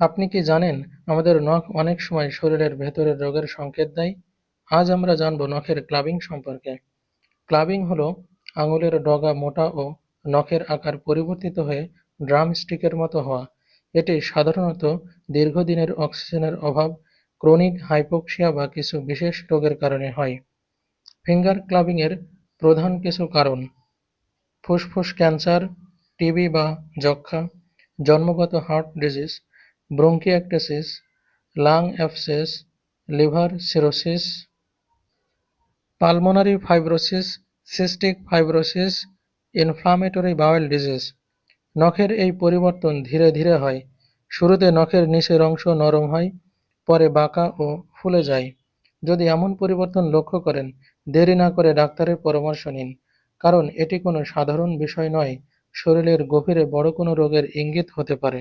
আপনি কি জানেন আমাদের নখ অনেক সময় শরীরের ভেতরের রোগের সংকেত দেয়? আজ আমরা জানব নখের ক্লাবিং সম্পর্কে। ক্লাবিং হলো আঙুলের ডগা মোটা ও নখের আকার পরিবর্তিত হয়ে ড্রামস্টিকের মতো হওয়া। এটি সাধারণত দীর্ঘদিনের অক্সিজেনের অভাব, ক্রনিক হাইপোক্সিয়া বা কিছু বিশেষ রোগের কারণে হয়। ফিঙ্গার ক্লাবিং এর প্রধান কিছু কারণ। ফুসফুস ক্যান্সার, টিবি বা যক্ষা জন্মগত heart disease bronchiectasis, lung abscess liver cirrhosis, pulmonary fibrosis, cystic fibrosis, inflammatory bowel disease. নখের এই পরিবর্তন ধীরে ধীরে হয়। শুরুতে নখের নিচের অংশ নরম হয়, পরে বাঁকা ও ফুলে যায়। যদি এমন পরিবর্তন লক্ষ্য করেন, দেরি না করে ডাক্তারের পরামর্শ নিন, কারণ এটি কোনো সাধারণ বিষয় নয়। শরীরের গভীরে বড় কোনো রোগের ইঙ্গিত হতে পারে।